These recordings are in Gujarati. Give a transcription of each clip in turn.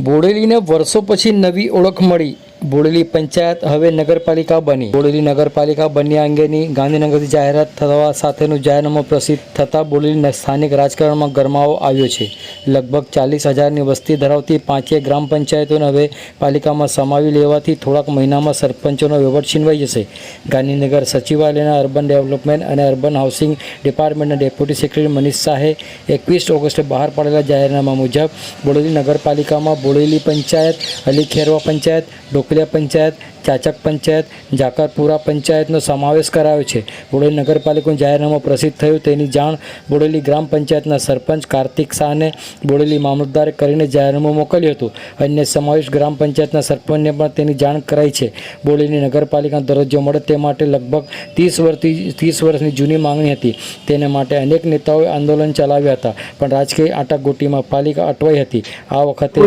બોડેલીને વર્ષો પછી નવી ઓળખ મળી. બોડેલી પંચાયત હવે નગરપાલિકા બની. બોડેલી નગરપાલિકા બન્યા અંગેની ગાંધીનગરથી જાહેરાત થવા સાથેનું જાહેરનામું પ્રસિદ્ધ થતાં બોડેલી સ્થાનિક રાજકારણમાં ગરમાવો આવ્યો છે. લગભગ ચાલીસ હજારની વસ્તી ધરાવતી પાંચેય ગ્રામ પંચાયતોને હવે પાલિકામાં સમાવી લેવાથી થોડાક મહિનામાં સરપંચોનો વહીવટ છીનવાઈ જશે. ગાંધીનગર સચિવાલયના અર્બન ડેવલપમેન્ટ અને અર્બન હાઉસિંગ ડિપાર્ટમેન્ટના ડેપ્યુટી સેક્રેટરી મનીષ શાહે એકવીસ ઓગસ્ટે બહાર પાડેલા જાહેરનામા મુજબ બોડેલી નગરપાલિકામાં બોડેલી પંચાયત અલી ખેરવા પંચાયત ડોકલિયા પંચાયત ચાચક પંચાયત જાકરપુરા પંચાયતનો સમાવેશ કરાયો છે. બોડેલી નગરપાલિકાનું જાહેરનામું પ્રસિદ્ધ થયું. તેની જાણ બોડેલી ગ્રામ પંચાયતના સરપંચ કાર્તિક શાહને બોડેલી મામલતદારે કરીને જાહેરનામું મોકલ્યું હતું. અન્ય સમાવેશ ગ્રામ પંચાયતના સરપંચને પણ તેની જાણ કરાઈ છે. બોડેલી નગરપાલિકાનો દરજ્જો મળે તે માટે લગભગ ત્રીસ વર્ષથી ત્રીસ વર્ષની જૂની માંગણી હતી. તેને માટે અનેક નેતાઓએ આંદોલન ચલાવ્યા હતા પણ રાજકીય આટાગોટીમાં પાલિકા અટવાઈ હતી. આ વખતે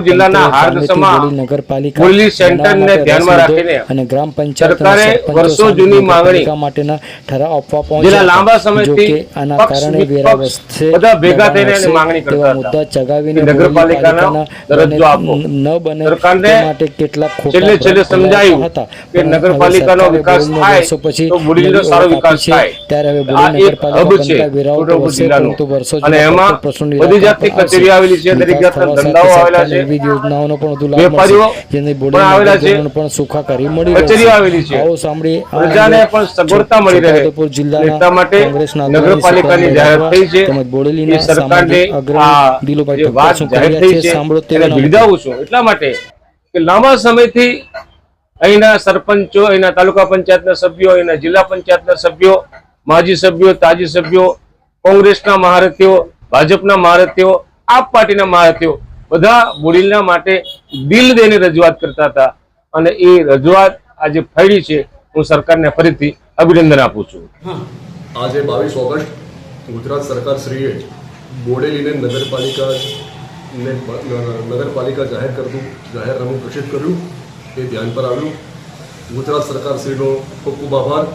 નગરપાલિકા અને ગ્રામ પંચાયત વર્ષો જૂની માંગણી માટેના ઠરાવ આપવા પહોંચ્યા લાંબા. સમયથી આના કારણે બધા ભેગા થઈને માંગણી કરતા મુદ્દા ચગાવીને નગરપાલિકાના દરજ્જો આપો. ન બને સરકારને માટે કેટલાક છેલ્લે છેલ્લે સમજાયું હતા. કે નગરપાલિકાનો વિકાસ થાય પછી તો સારો વિકાસ થાય. ત્યારે હવે એક નગરપાલિકા વધશે, જિલ્લાનું. અને એમાં બધી જાતની કચેરી આવેલી છે, દરેક જાતના ધંધાઓ આવેલા છે. યોજનાઓનો પણ વધુ લાભ વેપારીઓ. જેની પણ આવેલા છે. પણ સુખાકારી મળી કચેરીઓ આવેલી છે. આવો સાંભળીએ પ્રજાને પણ સગવડતા મળી રહે. છોટાઉદેપુર માટે નગરપાલિકાની અગ્રણી થઈ છે. તેમજ બોડેલીના એ સરકારની સામાજિક અગ્રણી આ દિલુભાઈ વાત જાહેર થઈ છે છે સાંભળો એને બિરદાવું છું. એટલા માટે કે લાંબા સમયથી અહીંના સરપંચો અહીંના તાલુકા પંચાયતના સભ્યો અહીંના જિલ્લા પંચાયતના સભ્યો માજી સભ્યો તાજી સભ્યો કોંગ્રેસના મહારથીઓ ભાજપના મહારથીઓ આપ પાર્ટીના મહારથીઓ બધા બોડીલના માટે દિલ દઈને રજૂઆત કરતા હતા. અને એ રજૂઆત આજે ફરી છે, હું સરકારને ફરીથી અભિનંદન આપું છું. આજે બાવીસ ઓગસ્ટ, ગુજરાત સરકાર શ્રીએ બોડેલીને નગરપાલિકા ને, નગરપાલિકા જાહેર કરતું જાહેરનામું પ્રસિદ્ધ કર્યું, એ ધ્યાન પર આવ્યું. ગુજરાત સરકાર શ્રીનો ખૂબ ખૂબ આભાર.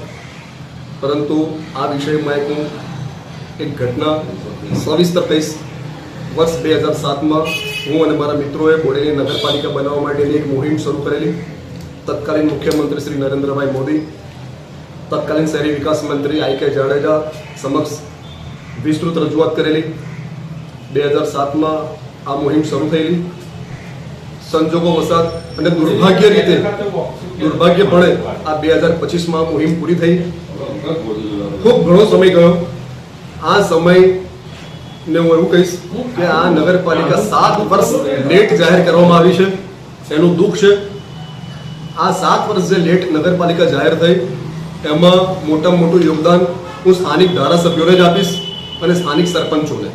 પરંતુ આ વિષયમાં એક એક ઘટના સવિસ્તર કહીશ. વર્ષ બે હજાર સાતમાં હું અને મારા મિત્રોએ બોડેલી નગરપાલિકા બનાવવા માટેની એક મુહિમ શરૂ કરેલી. તત્કાલીન મુખ્યમંત્રી શ્રી નરેન્દ્રભાઈ મોદી, તત્કાલીન શહેરી વિકાસ મંત્રી આઈ કે જાડેજા સમક્ષ વિસ્તૃત રજૂઆત કરેલી. બે હજાર સાતમાં આ મુહિમ શરૂ થયેલી. સંજોગો વસાત અને દુર્ભાગ્ય રીતે, દુર્ભાગ્યપણે આ બે હજાર પચીસમાં મુહિમ પૂરી થઈ. ખૂબ ઘણો સમય ગયો. આ સમય ને હું એવું કહીશ કે આ નગરપાલિકા સાત વર્ષ લેટ જાહેર કરવામાં આવી છે. એનું દુઃખ છે. આ સાત વર્ષ જે લેટ નગરપાલિકા જાહેર થઈ, એમાં મોટામાં મોટું યોગદાન હું સ્થાનિક ધારાસભ્યોને જ આપીશ અને સ્થાનિક સરપંચોને.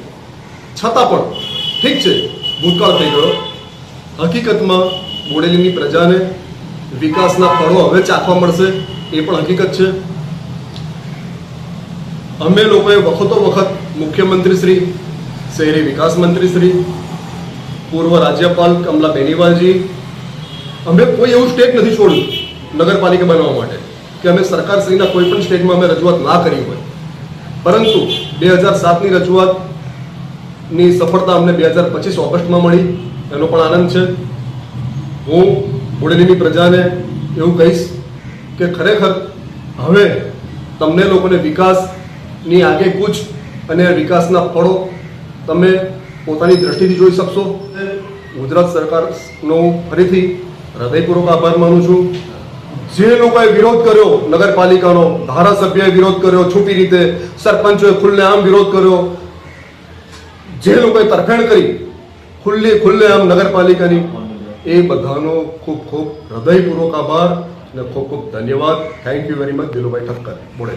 છતાં પણ, ઠીક છે, ભૂતકાળ થઈ ગયો. હકીકતમાં બોડેલીની પ્રજાને વિકાસના ફળો હવે ચાખવા મળશે, એ પણ હકીકત છે. અમે લોકોએ વખતો વખત મુખ્યમંત્રી શ્રી, શહેરી વિકાસ મંત્રી શ્રી, પૂર્વ રાજ્યપાલ કમલા બેનીવાલજી, અમે કોઈ એવું સ્ટેટ નથી છોડ્યું નગરપાલિકા બનાવવા માટે કે અમે સરકારશ્રીના કોઈ પણ સ્ટેટમાં અમે રજૂઆત ના કરી હોય. પરંતુ બે હજાર સાતની રજૂઆતની સફળતા અમને બે હજાર પચીસ ઓગસ્ટમાં મળી. એનો પણ આનંદ છે. હું બોડેલીની પ્રજાને એવું કહીશ કે ખરેખર હવે તમને લોકોને વિકાસની આગે કૂચ અને વિકાસના ફળો તમે પોતાની દ્રષ્ટિથી જોઈ શકશો. ગુજરાત સરકારનો ફરીથી હૃદયપૂર્વક આભાર માનું છું. જે લોકોએ વિરોધ કર્યો નગરપાલિકાનો, ધારાસભ્યએ વિરોધ કર્યો છૂટી રીતે, સરપંચોએ ખુલ્લેઆમ વિરોધ કર્યો, જે લોકોએ તરફેણ કરી, ખુલ્લી ખુલ્લેઆમ નગરપાલિકાની, એ બધાનો ખૂબ ખૂબ હૃદયપૂર્વક આભાર અને ખૂબ ખૂબ ધન્યવાદ. Thank you very much Dilubhai Thakkar. બોડે